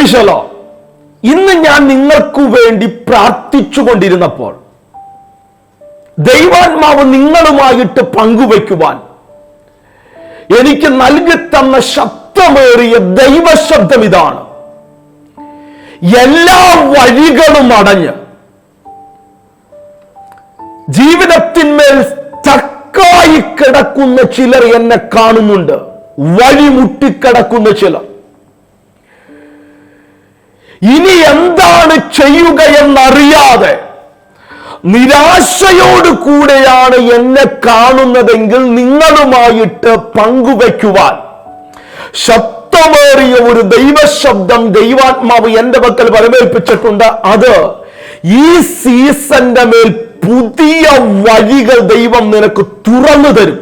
പ്രൈസലോ ഇന്ന് ഞാൻ നിങ്ങൾക്കു വേണ്ടി പ്രാർത്ഥിച്ചു കൊണ്ടിരുന്നപ്പോൾ ദൈവാത്മാവ് നിങ്ങളുമായിട്ട് പങ്കുവയ്ക്കുവാൻ എനിക്ക് നൽകി തന്ന ശബ്ദമേറിയ ദൈവശബ്ദം ഇതാണ്. എല്ലാ വഴികളും അടഞ്ഞ് ജീവിതത്തിന്മേൽ തക്കായി കിടക്കുന്ന ചിലർ എന്നെ കാണുന്നുണ്ട്. വഴിമുട്ടിക്കിടക്കുന്ന ചിലർ. ഇനി എന്താണ് ചെയ്യുക എന്നറിയാതെ നിരാശയോട് കൂടെയാണ് എന്നെ കാണുന്നതെങ്കിൽ നിങ്ങളുമായിട്ട് പങ്കുവയ്ക്കുവാൻ. ശബ്ദമേറിയ ഒരു ദൈവശബ്ദം ദൈവാത്മാവ് എന്റെ പക്കൽ വരവേൽപ്പിച്ചിട്ടുണ്ട് അത് ഈ സീസന്റെ മേൽ പുതിയ വഴികൾ ദൈവം നിനക്ക് തുറന്നു തരും.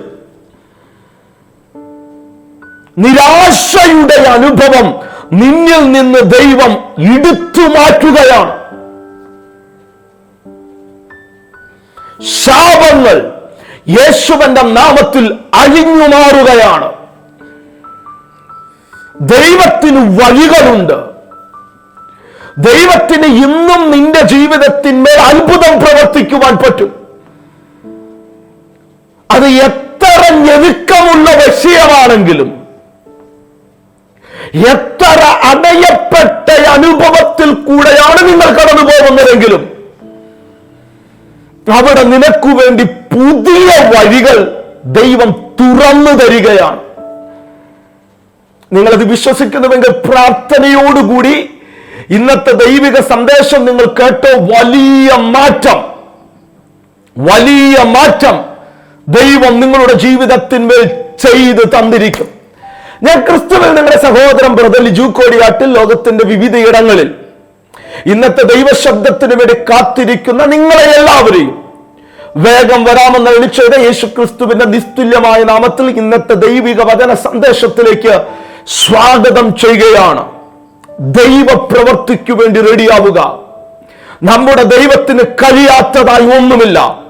നിരാശയുടെ അനുഭവം നിന്നിൽ നിന്ന് ദൈവം എടുത്തു മാറ്റുകയാണ്. ശാപങ്ങൾ യേശുവന്റെ നാമത്തിൽ അഴിഞ്ഞു മാറുകയാണ്. ദൈവത്തിന് വഴികളുണ്ട്. ദൈവത്തിന് ഇന്നും നിന്റെ ജീവിതത്തിന്മേൽ അത്ഭുതം പ്രവർത്തിക്കുവാൻ പറ്റും. അത് എത്ര ഞെരുക്കമുള്ള വിഷയമാണെങ്കിലും എത്ര അടയപ്പെട്ട അനുഭവത്തിൽ കൂടെയാണ് നിങ്ങൾ കടന്നു പോകുന്നതെങ്കിലും അവിടെ നിനക്കു വേണ്ടി പുതിയ വഴികൾ ദൈവം തുറന്നു തരികയാണ്. നിങ്ങളത് വിശ്വസിക്കുന്നുവെങ്കിൽ പ്രാർത്ഥനയോടുകൂടി ഇന്നത്തെ ദൈവിക സന്ദേശം നിങ്ങൾ കേട്ടോ. വലിയ മാറ്റം. വലിയ മാറ്റം ദൈവം നിങ്ങളുടെ ജീവിതത്തിന്മേൽ ചെയ്ത് തന്നിരിക്കും. ഞാൻ ക്രിസ്തുവിൽ നിങ്ങളുടെ സഹോദരൻ ബ്രദർ ലിജു കോടിയാട്ടിൽ ലോകത്തിന്റെ വിവിധയിടങ്ങളിൽ ഇന്നത്തെ ദൈവശബ്ദത്തിന് വേണ്ടി കാത്തിരിക്കുന്ന നിങ്ങളെ എല്ലാവരെയും വേഗം വരാമെന്ന വിളിച്ചത് യേശു ക്രിസ്തുവിന്റെ നിസ്തുല്യമായ നാമത്തിൽ ഇന്നത്തെ ദൈവിക വചന സന്ദേശത്തിലേക്ക് സ്വാഗതം ചെയ്യുകയാണ്. ദൈവ പ്രവർത്തിക്കു വേണ്ടി റെഡിയാവുക. നമ്മുടെ ദൈവത്തിന് കഴിയാത്തതായി ഒന്നുമില്ല.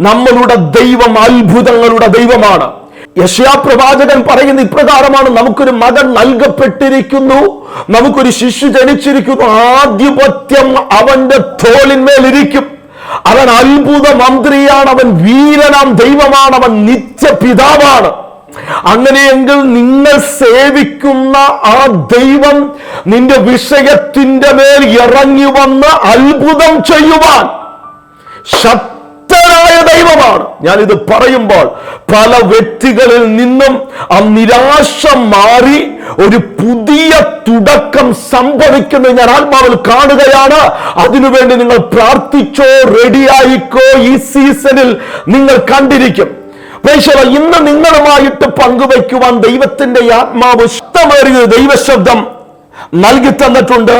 നമ്മളുടെ ദൈവം അത്ഭുതങ്ങളുടെ ദൈവമാണ്. യശയാ പ്രവാചകൻ പറയുന്ന ഇപ്രകാരമാണ് നമുക്കൊരു മകൻ നൽകപ്പെട്ടിരിക്കുന്നു. നമുക്കൊരു ശിശു ജനിച്ചിരിക്കുന്നു. ആധിപത്യം അവന്റെ തോളിന്മേലിരിക്കും. അവൻ അത്ഭുത മന്ത്രിയാണ് അവൻ വീരനാം ദൈവമാണ് അവൻ നിത്യ പിതാവാണ് അങ്ങനെയെങ്കിൽ നിങ്ങൾ സേവിക്കുന്ന ആ ദൈവം നിന്റെ വിഷയത്തിന്റെ മേൽ ഇറങ്ങി വന്ന് അത്ഭുതം ചെയ്യുവാൻ ശക്തനായ ദൈവമാണ്. ഞാൻ ഇത് പറയുമ്പോൾ പല വ്യക്തികളിൽ നിന്നും ആ നിരാശ മാറി ഒരു പുതിയ തുടക്കം സംഭവിക്കുന്നത് ഞാൻ ആത്മാവിൽ കാണുകയാണ്. അതിനുവേണ്ടി നിങ്ങൾ പ്രാർത്ഥിച്ചോ റെഡിയായിക്കോ ഈ സീസണിൽ നിങ്ങൾ കണ്ടിരിക്കും. പ്രേക്ഷക ഇന്ന് നിങ്ങളുമായിട്ട് പങ്കുവയ്ക്കുവാൻ ദൈവത്തിന്റെ ആത്മാവ് ശക്തമേറിയ ദൈവശബ്ദം നൽകി തന്നിട്ടുണ്ട്.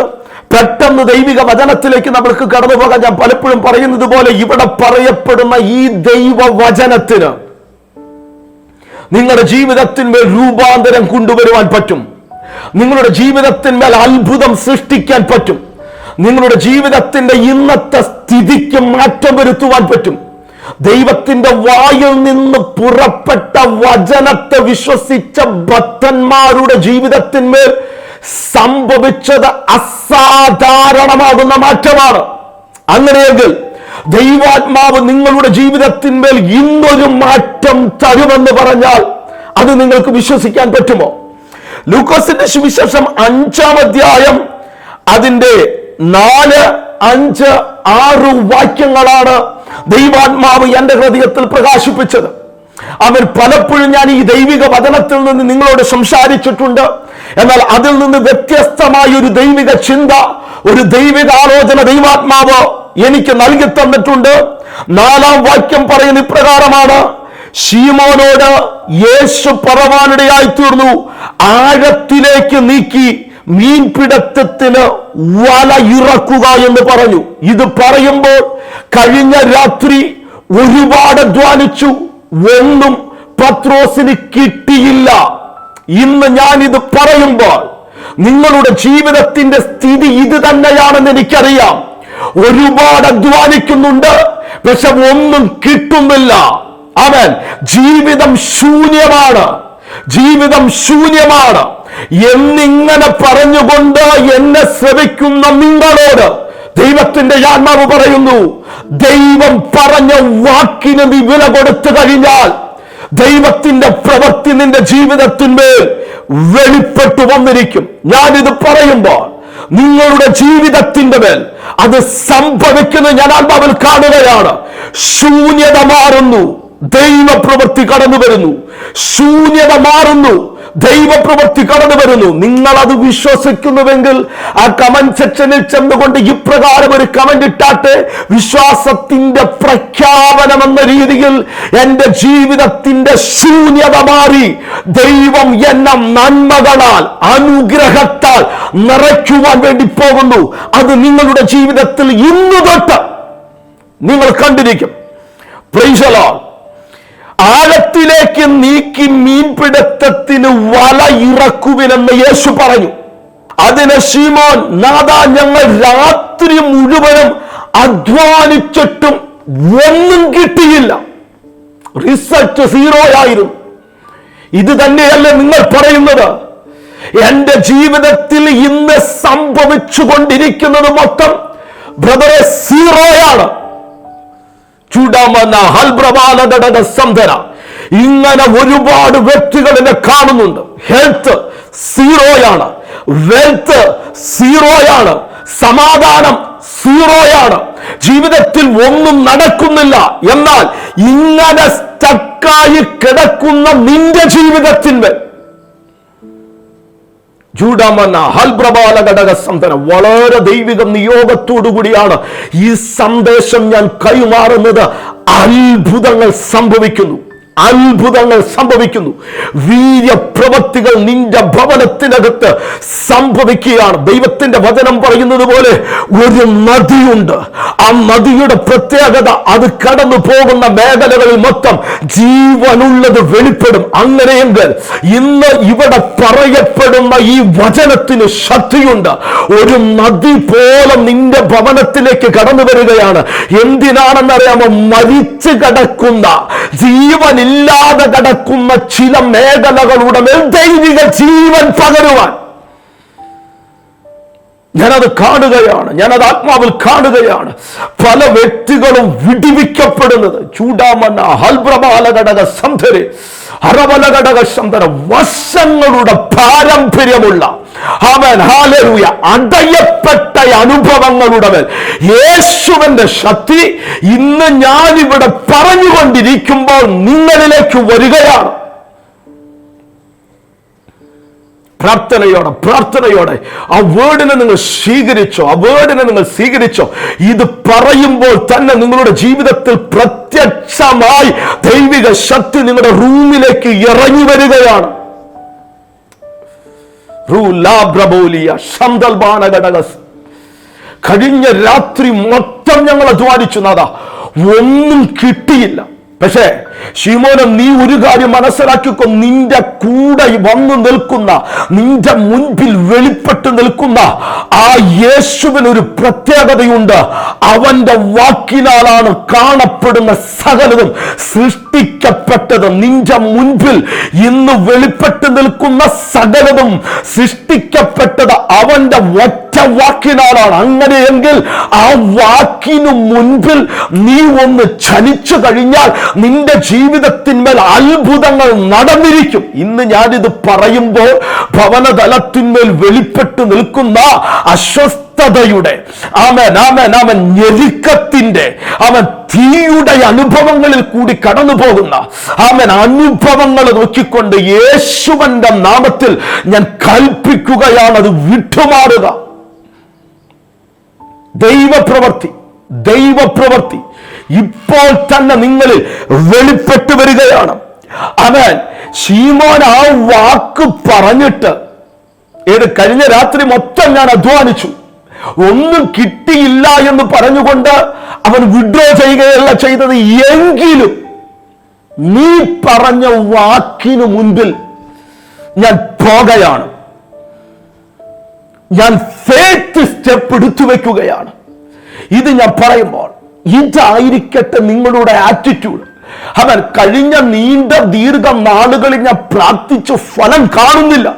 പെട്ടെന്ന് ദൈവിക വചനത്തിലേക്ക് നമ്മൾക്ക് കടന്നു പോകാൻ ഞാൻ പലപ്പോഴും പറയുന്നത് പോലെ ഇവിടെ പറയപ്പെടുന്ന ഈ ദൈവ വചനത്തിന് നിങ്ങളുടെ ജീവിതത്തിന്മേൽ രൂപാന്തരം കൊണ്ടുവരുവാൻ പറ്റും. നിങ്ങളുടെ ജീവിതത്തിന്മേൽ അത്ഭുതം സൃഷ്ടിക്കാൻ പറ്റും. നിങ്ങളുടെ ജീവിതത്തിന്റെ ഇന്നത്തെ സ്ഥിതിക്ക് മാറ്റം വരുത്തുവാൻ പറ്റും. ദൈവത്തിന്റെ വായിൽ നിന്ന് പുറപ്പെട്ട വചനത്തെ വിശ്വസിച്ച ഭക്തന്മാരുടെ ജീവിതത്തിന്മേൽ സംഭവിച്ചത് അസാധാരണമാകുന്ന മാറ്റമാണ്. അങ്ങനെയെങ്കിൽ ദൈവാത്മാവ് നിങ്ങളുടെ ജീവിതത്തിന്മേൽ ഇന്നൊരു മാറ്റം തരുമെന്ന് പറഞ്ഞാൽ അത് നിങ്ങൾക്ക് വിശ്വസിക്കാൻ പറ്റുമോ? ലൂക്കോസിന്റെ സുവിശേഷം അഞ്ചാം അധ്യായം അതിന്റെ നാല് അഞ്ച് ആറ് വാക്യങ്ങളാണ് ദൈവാത്മാവ് എന്റെ ഹൃദയത്തിൽ പ്രകാശിപ്പിച്ചത്. അവൻ പലപ്പോഴും ഞാൻ ഈ ദൈവിക വചനത്തിൽ നിന്ന് നിങ്ങളോട് സംസാരിച്ചിട്ടുണ്ട്. എന്നാൽ അതിൽ നിന്ന് വ്യത്യസ്തമായ ഒരു ദൈവിക ചിന്ത ഒരു ദൈവിക ആലോചന ദൈവാത്മാവ് എനിക്ക് നൽകി തന്നിട്ടുണ്ട്. നാലാം വാക്യം പറയുന്ന ഇപ്രകാരമാണ് ശീമോനോട് യേശു പറവാനിടയായി തീർന്നു. ആഴത്തിലേക്ക് നീക്കി മീൻപിടുത്തത്തിന് വല ഇറക്കുക എന്ന് പറഞ്ഞു. ഇത് പറയുമ്പോൾ കഴിഞ്ഞ രാത്രി ഒരുപാട് അധ്വാനിച്ചു ഒന്നും പത്രോസിന് കിട്ടിയില്ല. ഇന്ന് ഞാൻ ഇത് പറയുമ്പോൾ നിങ്ങളുടെ ജീവിതത്തിന്റെ സ്ഥിതി ഇത് തന്നെയാണെന്ന് എനിക്കറിയാം. ഒരുപാട് അധ്വാനിക്കുന്നുണ്ട്. പക്ഷെ ഒന്നും കിട്ടുന്നില്ല. അവൻ ജീവിതം ശൂന്യമാണ്. ജീവിതം ശൂന്യമാണ്. എന്നിങ്ങനെ പറഞ്ഞുകൊണ്ട് എന്നെ ശ്രവിക്കുന്ന നിങ്ങളോട് ദൈവത്തിന്റെ ആത്മാവ് പറയുന്നു ദൈവം പറഞ്ഞ വാക്കിന് നീ വില കൊടുത്തു കഴിഞ്ഞാൽ ദൈവത്തിന്റെ പ്രവൃത്തി നിന്റെ ജീവിതത്തിന്മേൽ വെളിപ്പെട്ടു വന്നിരിക്കും. ഞാനിത് പറയുമ്പോൾ നിങ്ങളുടെ ജീവിതത്തിന്റെ മേൽ അത് സംഭവിക്കുന്നത് ഞാൻ ആത്മാവിൽ കാണുകയാണ്. ശൂന്യത മാറുന്നു. ദൈവപ്രവൃത്തി കടന്നു വരുന്നു. ശൂന്യത മാറുന്നു. ദൈവപ്രവൃത്തി കടന്നു വരുന്നു. നിങ്ങൾ അത് വിശ്വസിക്കുന്നുവെങ്കിൽ ആ കമന്റ് സെക്ഷനിൽ ചെന്നുകൊണ്ട് ഇപ്രകാരം ഒരു കമന്റ് ഇട്ടാട്ടെ വിശ്വാസത്തിന്റെ പ്രഖ്യാപനം എന്ന രീതിയിൽ എന്റെ ജീവിതത്തിന്റെ ശൂന്യത മാറി. ദൈവം എന്നെ നന്മകളാൽ അനുഗ്രഹത്താൽ നിറയ്ക്കുവാൻ വേണ്ടി പോകുന്നു. അത് നിങ്ങളുടെ ജീവിതത്തിൽ ഇന്നു തൊട്ട് നിങ്ങൾ കണ്ടിരിക്കും. പ്രൈസലാൾ ആഴത്തിലേക്ക് നീക്കി മീൻപിടുത്തത്തിന് വല ഇറക്കുവിനെന്ന് യേശു പറഞ്ഞു. അതിന് ശീമോൻ നാദാ ഞങ്ങൾ രാത്രി മുഴുവനും അധ്വാനിച്ചിട്ടും ഒന്നും കിട്ടിയില്ല. റിസൾട്ട് സീറോ ആയിരുന്നു. ഇത് തന്നെയല്ലേ നിങ്ങൾ പറയുന്നത്? എന്റെ ജീവിതത്തിൽ ഇന്ന് സംഭവിച്ചു കൊണ്ടിരിക്കുന്നത് മൊത്തം ബ്രദറെ സീറോയാണ്. സംധന. ഇങ്ങനെ ഒരുപാട് വ്യക്തികൾ എന്നെ കാണുന്നുണ്ട്. ഹെൽത്ത് സീറോയാണ് വെൽത്ത് സീറോയാണ് സമാധാനം സീറോയാണ് ജീവിതത്തിൽ ഒന്നും നടക്കുന്നില്ല. എന്നാൽ ഇങ്ങനെ സ്റ്റക്കായി കിടക്കുന്ന നിന്റെ ജീവിതത്തിന്മേൽ ഘടക സന്തന വളരെ ദൈവിക നിയോഗത്തോടു കൂടിയാണ് ഈ സന്ദേശം ഞാൻ കൈമാറുന്നത്. അത്ഭുതങ്ങൾ സംഭവിക്കുന്നു. അത്ഭുതങ്ങൾ സംഭവിക്കുന്നു. വീര്യപ്രവൃത്തികൾ നിന്റെ ഭവനത്തിനകത്ത് സംഭവിക്കുകയാണ്. ദൈവത്തിന്റെ വചനം പറയുന്നത് പോലെ ഒരു നദിയുണ്ട്. ആ നദിയുടെ പ്രത്യേകത അത് കടന്നു പോകുന്ന മേഖലകളിൽ മൊത്തം ജീവനുള്ളത് വെളിപ്പെടും. അങ്ങനെയെങ്കിൽ ഇന്ന് ഇവിടെ പറയപ്പെടുന്ന ഈ വചനത്തിന് ശക്തിയുണ്ട്. ഒരു നദി പോലെ നിന്റെ ഭവനത്തിലേക്ക് കടന്നു വരികയാണ്. എന്തിനാണെന്നറിയാമോ? മരിച്ചു കിടക്കുന്ന ജീവനില്ലാതെ കിടക്കുന്ന ചില മേഖലകളുടെ മേൽ ദൈവിക ജീവൻ പകരുവാൻ ഞാനത് കാണുകയാണ്. ഞാനത് ആത്മാവിൽ കാണുകയാണ്. പല വ്യക്തികളും വിടിവിക്കപ്പെടുന്നത്. ചൂടാമന്ന ഹൽബ്രബാലഘടക സന്ധര് അറബലഘടക സന്ധര വശങ്ങളുടെ പാരമ്പര്യമുള്ള അവൻ ഹാലരൂയ അടയപ്പെട്ട അനുഭവങ്ങളുടെ മേൽ യേശുവിന്റെ ശക്തി ഇന്ന് ഞാനിവിടെ പറഞ്ഞുകൊണ്ടിരിക്കുമ്പോൾ നിങ്ങളിലേക്ക് വരികയാണ്. പ്രാർത്ഥനയോടെ പ്രാർത്ഥനയോടെ ആ വേർഡിനെ നിങ്ങൾ സ്വീകരിച്ചോ ആ വേർഡിനെ നിങ്ങൾ സ്വീകരിച്ചോ ഇത് പറയുമ്പോൾ തന്നെ നിങ്ങളുടെ ജീവിതത്തിൽ പ്രത്യക്ഷമായി ദൈവിക ശക്തി നിങ്ങളുടെ റൂമിലേക്ക് ഇറങ്ങി വരികയാണ്. കഴിഞ്ഞ രാത്രി മൊത്തം ഞങ്ങൾ അധ്വാനിച്ചു നാഥ ഒന്നും കിട്ടിയില്ല. പക്ഷേ ശിമോനം നീ ഒരു കാര്യം മനസ്സിലാക്കിക്കോ. നിന്റെ കൂടെ വന്നു നിൽക്കുന്ന നിന്റെ മുൻപിൽ വെളിപ്പെട്ട് നിൽക്കുന്ന ആ യേശുവിന് ഒരു പ്രത്യേകതയുണ്ട്. അവന്റെ വാക്കിനാലാണ് കാണപ്പെടുന്ന സകലതും സൃഷ്ടിക്കപ്പെട്ടത്. നിന്റെ മുൻപിൽ ഇന്ന് വെളിപ്പെട്ട് നിൽക്കുന്ന സകലതും സൃഷ്ടിക്കപ്പെട്ടത് അവന്റെ ഒറ്റ വാക്കിനാലാണ് അങ്ങനെയെങ്കിൽ ആ വാക്കിനു മുൻപിൽ നീ ഒന്ന് ചലിച്ചു കഴിഞ്ഞാൽ നിന്റെ ജീവിതത്തിന്മേൽ അത്ഭുതങ്ങൾ നടന്നിരിക്കും. ഇന്ന് ഞാനിത് പറയുമ്പോൾ ഭവനതലത്തിന്മേൽ വെളിപ്പെട്ട് നിൽക്കുന്ന അസ്വസ്ഥതയുടെ ആമൻ ആമൻ അവൻ ഞെരുക്കത്തിന്റെ അവൻ തീയുടെ അനുഭവങ്ങളിൽ കൂടി കടന്നു പോകുന്ന അവൻ അനുഭവങ്ങൾ നോക്കിക്കൊണ്ട് യേശുവന്റെ നാമത്തിൽ ഞാൻ കൽപ്പിക്കുകയാണ് അത് വിട്ടുമാറുക. ദൈവപ്രവർത്തി ദൈവപ്രവർത്തി. ഇപ്പോൾ തന്നെ നിങ്ങളിൽ വെളിപ്പെട്ടു വരികയാണ്. അവൻ ശീമോൻ ആ വാക്ക് പറഞ്ഞിട്ട് ഏത് കഴിഞ്ഞ രാത്രി മൊത്തം ഞാൻ അധ്വാനിച്ചു. ഒന്നും കിട്ടിയില്ല എന്ന് പറഞ്ഞുകൊണ്ട് അവൻ വിഡ്രോ ചെയ്യുകയല്ല ചെയ്തത്. എങ്കിലും നീ പറഞ്ഞ വാക്കിനു മുൻപിൽ ഞാൻ പോകയാണ്. ഞാൻ ഫേത്ത് സ്റ്റെപ്പ് എടുത്തു വെക്കുകയാണ്. ഇത് ഞാൻ പറയുമ്പോൾ ഇതായിരിക്കട്ടെ നിങ്ങളുടെ ആറ്റിറ്റ്യൂഡ് അവൻ കഴിഞ്ഞ നീണ്ട ദീർഘ നാളുകളിൽ ഞാൻ പ്രാർത്ഥിച്ചു ഫലം കാണുന്നില്ല.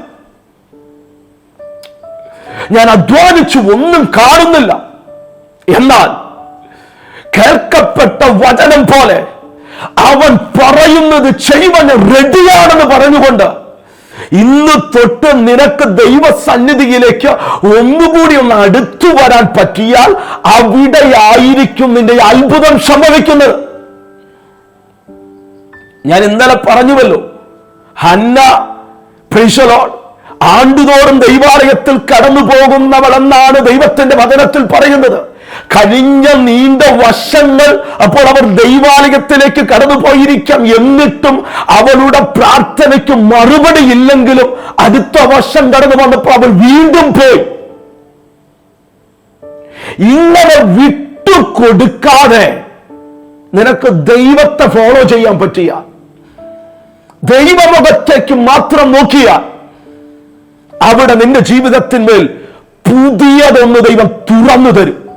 ഞാൻ അധ്വാനിച്ചു ഒന്നും കാണുന്നില്ല. എന്നാൽ കേൾക്കപ്പെട്ട വചനം പോലെ അവൻ പറയുന്നത് ചെയ്യുവാൻ റെഡിയാണെന്ന് പറഞ്ഞുകൊണ്ട് ഇന്ന് തൊട്ട് നിനക്ക് ദൈവസന്നിധിയിലേക്ക് ഒന്നുകൂടി ഒന്ന് അടുത്തു വരാൻ പറ്റിയാൽ അവിടെയായിരിക്കും നിന്റെ അത്ഭുതം സംഭവിക്കുന്നത്. ഞാൻ ഇന്നലെ പറഞ്ഞുവല്ലോ ഹന്ന പ്രിഷലോൾ ആണ്ടുതോറും ദൈവാലയത്തിൽ കടന്നു പോകുന്നവളെന്നാണ് ദൈവത്തിന്റെ വചനത്തിൽ പറയുന്നത്. കഴിഞ്ഞ നീണ്ട വർഷങ്ങൾ അപ്പോൾ അവർ ദൈവാലയത്തിലേക്ക് കടന്നു പോയിരിക്കാം എന്നിട്ടും അവളുടെ പ്രാർത്ഥനയ്ക്ക് മറുപടി ഇല്ലെങ്കിലും അടുത്ത വർഷം കടന്നു വന്നപ്പോൾ അവൾ വീണ്ടും പോയി. ഇങ്ങനെ വിട്ടുകൊടുക്കാതെ നിനക്ക് ദൈവത്തെ ഫോളോ ചെയ്യാൻ പറ്റിയ ദൈവമുഖത്തേക്ക് മാത്രം നോക്കിയ അവിടെ നിന്റെ ജീവിതത്തിന്മേൽ പുതിയതൊന്ന് ദൈവം തുറന്നു തരും.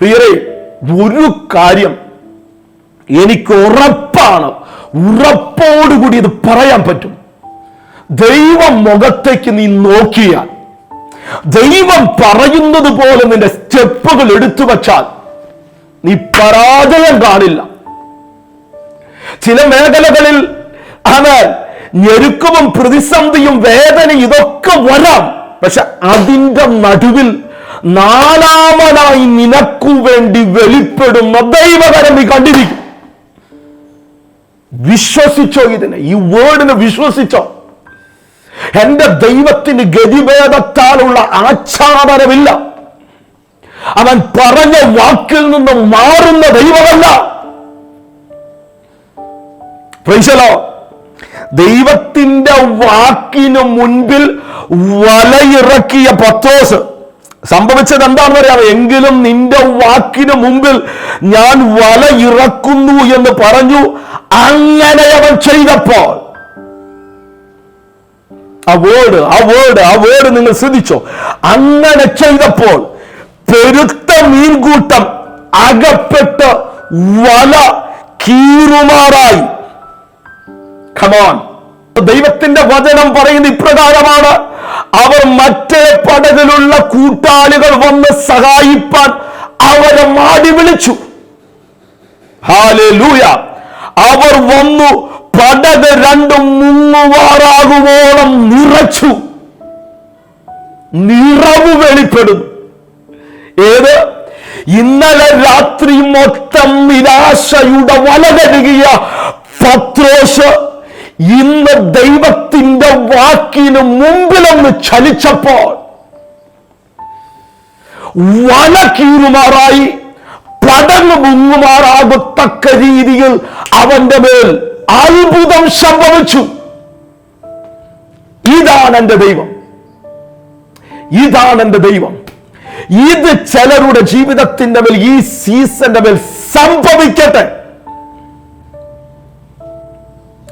പ്രിയരെ ഒരു കാര്യം എനിക്ക് ഉറപ്പാണ്. ഉറപ്പോടുകൂടി ഇത് പറയാൻ പറ്റും. ദൈവം മുഖത്തേക്ക് നീ നോക്കിയാൽ ദൈവം പറയുന്നത് പോലെ നിന്റെ സ്റ്റെപ്പുകൾ എടുത്തു വച്ചാൽ നീ പരാജയം കാണില്ല. ചില മേഖലകളിൽ അവൻ ഞെരുക്കവും പ്രതിസന്ധിയും വേദന ഇതൊക്കെ വരാം. പക്ഷെ അതിന്റെ നടുവിൽ നാലാമനായി നിനക്കു വേണ്ടി വെളിപ്പെടുന്ന ദൈവകരം നീ കണ്ടിരിക്കും. വിശ്വസിച്ചോ ഇതിനെ? ഈ വേർഡിനെ വിശ്വസിച്ചോ? എന്റെ ദൈവത്തിന് ഗതിഭേദത്താലുള്ള ആച്ഛാദനമില്ല. അവൻ പറഞ്ഞ വാക്കിൽ നിന്ന് മാറുന്ന ദൈവമല്ല. പ്രൈസലോ ദൈവത്തിന്റെ വാക്കിനു മുൻപിൽ വലയിറക്കിയ പത്തോസ് സംഭവിച്ചത് എന്താണെന്ന് അറിയാമോ? എങ്കിലും നിന്റെ വാക്കിന് മുമ്പിൽ ഞാൻ വല ഇറക്കുന്നു എന്ന് പറഞ്ഞു അങ്ങനെ അവൻ ചെയ്തപ്പോൾ. ആ വേർഡ് ആ വേർഡ് ആ വേർഡ് നിങ്ങൾ ശ്രദ്ധിച്ചോ? അങ്ങനെ ചെയ്തപ്പോൾ പെരുത്ത മീൻകൂട്ടം അകപ്പെട്ട് വല കീറുമാറായി. ഖമോൺ ദൈവത്തിന്റെ വചനം പറയുന്ന ഇപ്രകാരമാണ്. അവർ മറ്റേ പടകിലുള്ള കൂട്ടാളികൾ വന്ന് സഹായിപ്പാൻ അവരെ മാടി വിളിച്ചു. ഹാലൂയ അവർ വന്നു പടക് രണ്ടും മുങ്ങുവാറാകുവോളം നിറച്ചു. നിറവ് വെളിപ്പെടുന്നു. ഏത്? ഇന്നലെ രാത്രി മൊത്തം നിരാശയുടെ വലകരുകിയ പത്രോസ് ഇന്ന് ദൈവത്തിന്റെ വാക്കിന് മുമ്പിലൊന്ന് ചലിച്ചപ്പോൾ വല കീറുമാറായി പടന്നു മുങ്ങുമാറാകത്തക്ക രീതിയിൽ അവന്റെ മേൽ അത്ഭുതം സംഭവിച്ചു. ഇതാണ് എന്റെ ദൈവം. ഇതാണ് എന്റെ ദൈവം. ഇത് ചിലരുടെ ജീവിതത്തിന്റെ മേൽ ഈ സീസന്റെ മേൽ സംഭവിക്കട്ടെ.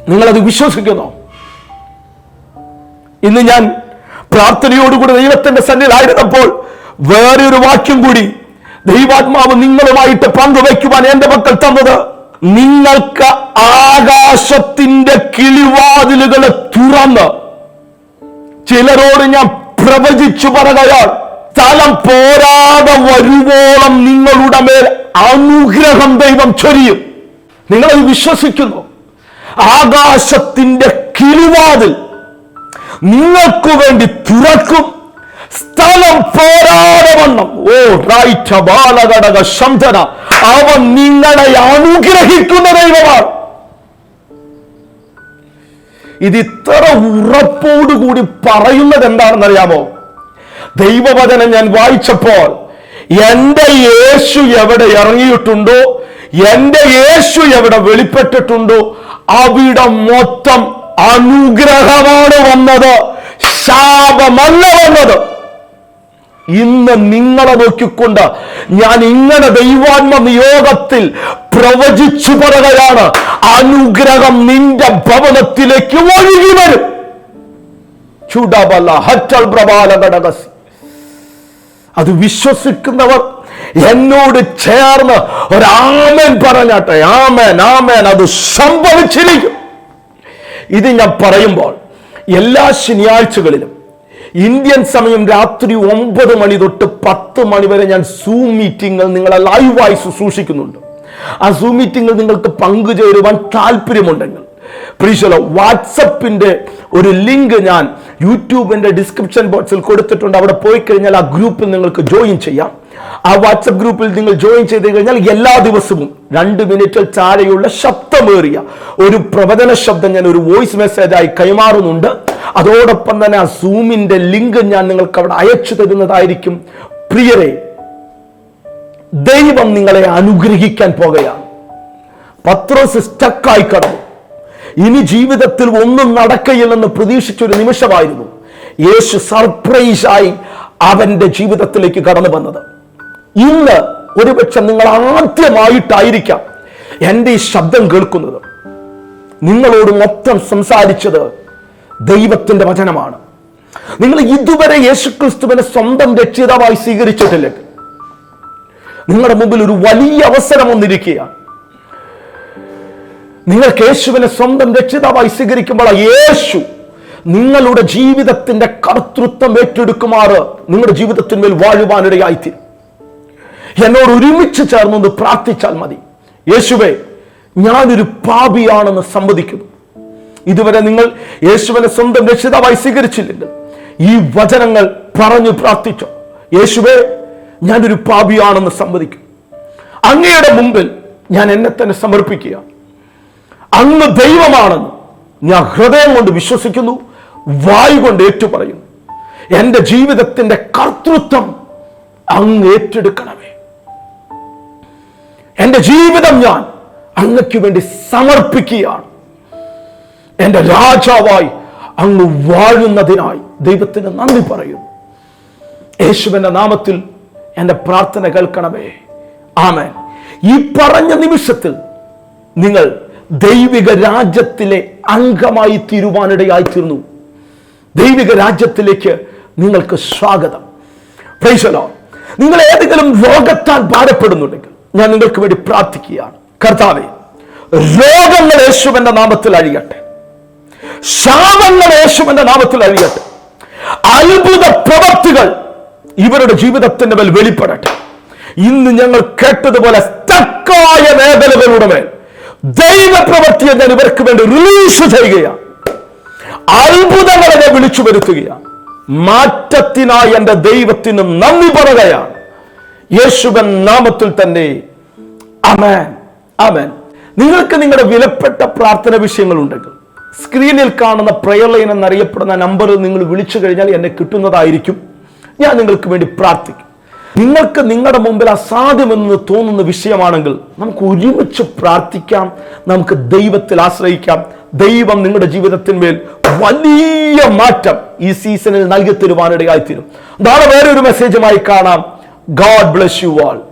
നിങ്ങളത് വിശ്വസിക്കുന്നു. ഇന്ന് ഞാൻ പ്രാർത്ഥനയോടുകൂടി ദൈവത്തിന്റെ സന്നിധായിരുന്നപ്പോൾ വേറെ ഒരു വാക്യം കൂടി ദൈവാത്മാവ് നിങ്ങളുമായിട്ട് പങ്കുവയ്ക്കുവാൻ എന്റെ മക്കൾ തന്നത് നിങ്ങൾക്ക് ആകാശത്തിന്റെ കിളിവാതിലുകളെ തുറന്ന് ചിലരോട് ഞാൻ പ്രവചിച്ചു പറയുകയാണ് സ്ഥലം പോരാതെ വരുവോളം നിങ്ങളുടെ മേൽ അനുഗ്രഹം ദൈവം ചൊരിയും. നിങ്ങളത് വിശ്വസിക്കുന്നു. ആകാശത്തിന്റെ കിളിവാതിൽ നിങ്ങൾക്കു വേണ്ടി തുറക്കും. സ്ഥലം പോരാതെ വണ്ണം. ഓ റൈറ്റ് ബാലഘടക ശബ്ദന അവൻ നിങ്ങളെ അനുഗ്രഹിക്കുന്ന ദൈവമാണ്. ഇത് ഇത്ര ഉറപ്പോടുകൂടി പറയുന്നത് എന്താണെന്നറിയാമോ? ദൈവവചനം ഞാൻ വായിച്ചപ്പോൾ എന്റെ യേശു എവിടെ ഇറങ്ങിയിട്ടുണ്ടോ? എന്റെ യേശു എവിടെ വെളിപ്പെട്ടിട്ടുണ്ടോ? അവിടെ മൊത്തം അനുഗ്രഹമാണ് വന്നത്. ശാപമല്ല വന്നത്. ഇന്ന് നിങ്ങളെ നോക്കിക്കൊണ്ട് ഞാൻ ഇങ്ങനെ ദൈവാത്മ നിയോഗത്തിൽ പ്രവചിച്ചു പറയുകയാണ്. അനുഗ്രഹം നിന്റെ ഭവനത്തിലേക്ക് ഒഴുകി വരും. ചുടബല ഹറ്റൽ പ്രബാല ഘടകസി അത് വിശ്വസിക്കുന്നവർ എന്നോട് ചേർന്ന് ഒരാമൻ പറഞ്ഞാട്ടെ ആമേൻ ആമേൻ അത് സംഭവിച്ചിരിക്കും. ഇത് ഞാൻ പറയുമ്പോൾ എല്ലാ ശനിയാഴ്ചകളിലും ഇന്ത്യൻ സമയം രാത്രി ഒമ്പത് മണി തൊട്ട് പത്ത് മണി വരെ ഞാൻ സൂം മീറ്റിങ്ങൾ നിങ്ങളെ ലൈവായി ശുശ്രൂഷിക്കുന്നുണ്ട്. ആ സൂം മീറ്റിംഗിൽ നിങ്ങൾക്ക് പങ്കുചേരുവാൻ താല്പര്യമുണ്ടെങ്കിൽ പ്രീശലോ വാട്സപ്പിന്റെ ഒരു ലിങ്ക് ഞാൻ യൂട്യൂബിന്റെ ഡിസ്ക്രിപ്ഷൻ ബോക്സിൽ കൊടുത്തിട്ടുണ്ട്. അവിടെ പോയി കഴിഞ്ഞാൽ ആ ഗ്രൂപ്പിൽ നിങ്ങൾക്ക് ജോയിൻ ചെയ്യാം. ആ വാട്സപ്പ് ഗ്രൂപ്പിൽ നിങ്ങൾ ജോയിൻ ചെയ്ത് കഴിഞ്ഞാൽ എല്ലാ ദിവസവും രണ്ട് മിനിറ്റിൽ താഴെയുള്ള ശബ്ദമേറിയ ഒരു പ്രവചന ശബ്ദം ഞാൻ ഒരു വോയിസ് മെസ്സേജായി കൈമാറുന്നുണ്ട്. അതോടൊപ്പം തന്നെ ആ സൂമിന്റെ ലിങ്ക് ഞാൻ നിങ്ങൾക്ക് അവിടെ അയച്ചു തരുന്നതായിരിക്കും. പ്രിയരെ ദൈവം നിങ്ങളെ അനുഗ്രഹിക്കാൻ പോകുകയാണ് പത്രോസ് സ്റ്റക്കായി കടന്നു. ഇനി ജീവിതത്തിൽ ഒന്നും നടക്കയില്ലെന്ന് പ്രതീക്ഷിച്ചൊരു നിമിഷമായിരുന്നു. യേശു സർപ്രൈസായി അവന്റെ ജീവിതത്തിലേക്ക് കടന്നു വന്നത്. ഇന്ന് ഒരുപക്ഷെ നിങ്ങൾ ആദ്യമായിട്ടായിരിക്കാം എന്റെ ഈ ശബ്ദം കേൾക്കുന്നത്. നിങ്ങളോട് മൊത്തം സംസാരിച്ചത് ദൈവത്തിന്റെ വചനമാണ്. നിങ്ങൾ ഇതുവരെ യേശുക്രിസ്തുവിനെ സ്വന്തം രക്ഷിതാവായി സ്വീകരിച്ചിട്ടില്ലെങ്കിൽ നിങ്ങളുടെ മുമ്പിൽ ഒരു വലിയ അവസരം വന്നിരിക്കുകയാണ്. നിങ്ങൾക്ക് യേശുവിനെ സ്വന്തം രക്ഷിതാവായി സ്വീകരിക്കുമ്പോൾ യേശു നിങ്ങളുടെ ജീവിതത്തിന്റെ കർത്തൃത്വം ഏറ്റെടുക്കുമാറ് നിങ്ങളുടെ ജീവിതത്തിന്മേൽ വാഴുവാനിടയായിത്തീരും. എന്നോട് ഒരുമിച്ച് ചേർന്നൊന്ന് പ്രാർത്ഥിച്ചാൽ മതി. യേശുവെ ഞാനൊരു പാപിയാണെന്ന് സമ്മതിക്കുന്നു. ഇതുവരെ നിങ്ങൾ യേശുവിനെ സ്വന്തം രക്ഷിതാവായി സ്വീകരിച്ചില്ലെങ്കിൽ ഈ വചനങ്ങൾ പറഞ്ഞു പ്രാർത്ഥിച്ചോ. യേശുവെ ഞാനൊരു പാപിയാണെന്ന് സമ്മതിക്കും. അങ്ങയുടെ മുമ്പിൽ ഞാൻ എന്നെ തന്നെ സമർപ്പിക്കുക. അങ്ങ് ദൈവമാണെന്ന് ഞാൻ ഹൃദയം കൊണ്ട് വിശ്വസിക്കുന്നു വായു കൊണ്ട് ഏറ്റുപറയുന്നു. എന്റെ ജീവിതത്തിന്റെ കർത്തൃത്വം അങ്ങ് ഏറ്റെടുക്കണമേ എന്റെ ജീവിതം ഞാൻ അങ്ങയ്ക്ക് വേണ്ടി സമർപ്പിക്കുകയാണ്. എന്റെ രാജാവായി അങ്ങ് വാഴുന്നതിനായി ദൈവത്തിന് നന്ദി പറയും യേശുവിന്റെ നാമത്തിൽ എന്റെ പ്രാർത്ഥന കേൾക്കണമേ. ആമേൻ. ഈ പറഞ്ഞ നിമിഷത്തിൽ നിങ്ങൾ ദൈവിക രാജ്യത്തിലെ അംഗമായി തീരുവാനിടയായി തീർന്നു ദൈവിക രാജ്യത്തിലേക്ക് നിങ്ങൾക്ക് സ്വാഗതം. നിങ്ങൾ ഏതെങ്കിലും രോഗത്താൽ ഭാരപ്പെടുന്നുണ്ടെങ്കിൽ ഞാൻ നിങ്ങൾക്ക് വേണ്ടി പ്രാർത്ഥിക്കുകയാണ്. കർത്താവെ രോഗങ്ങൾ യേശുവിന്റെ നാമത്തിൽ അഴിയട്ടെ. ശാപങ്ങൾ യേശുവിന്റെ നാമത്തിൽ അഴിയട്ടെ. അത്ഭുത പ്രവർത്തികൾ ഇവരുടെ ജീവിതത്തിന്റെ മേൽ വെളിപ്പെടട്ടെ. ഇന്ന് ഞങ്ങൾ കേട്ടതുപോലെ തക്കായ മേഖലകളുടെ മേൽ ദൈവപ്രവർത്തിയെ ഞാൻ ഇവർക്ക് വേണ്ടി റിലീസ് ചെയ്യുകയാണ്. അത്ഭുതങ്ങളെ ഞാൻ വിളിച്ചു വരുത്തുകയാണ്. മാറ്റത്തിനായി എന്റെ ദൈവത്തിന് നന്ദി പറയുകയാണ്. യേശുവൻ നാമത്തിൽ തന്നെ അമേൻ അമേൻ നിങ്ങൾക്ക് നിങ്ങളുടെ വിലപ്പെട്ട പ്രാർത്ഥന വിഷയങ്ങൾ ഉണ്ടെങ്കിൽ സ്ക്രീനിൽ കാണുന്ന പ്രയർ ലൈൻ എന്നറിയപ്പെടുന്ന നമ്പറിൽ നിങ്ങൾ വിളിച്ചു കഴിഞ്ഞാൽ എന്നെ കിട്ടുന്നതായിരിക്കും. ഞാൻ നിങ്ങൾക്ക് വേണ്ടി പ്രാർത്ഥിക്കും. നിങ്ങൾക്ക് നിങ്ങളുടെ മുമ്പിൽ അസാധ്യമെന്ന് തോന്നുന്ന വിഷയമാണെങ്കിൽ നമുക്ക് ഒരുമിച്ച് പ്രാർത്ഥിക്കാം. നമുക്ക് ദൈവത്തിൽ ആശ്രയിക്കാം. ദൈവം നിങ്ങളുടെ ജീവിതത്തിന്മേൽ വലിയ മാറ്റം ഈ സീസണിൽ നൽകി തരുവാനിടയായിത്തീരും നാളെ വേറെ ഒരു മെസ്സേജുമായി കാണാം. God bless you all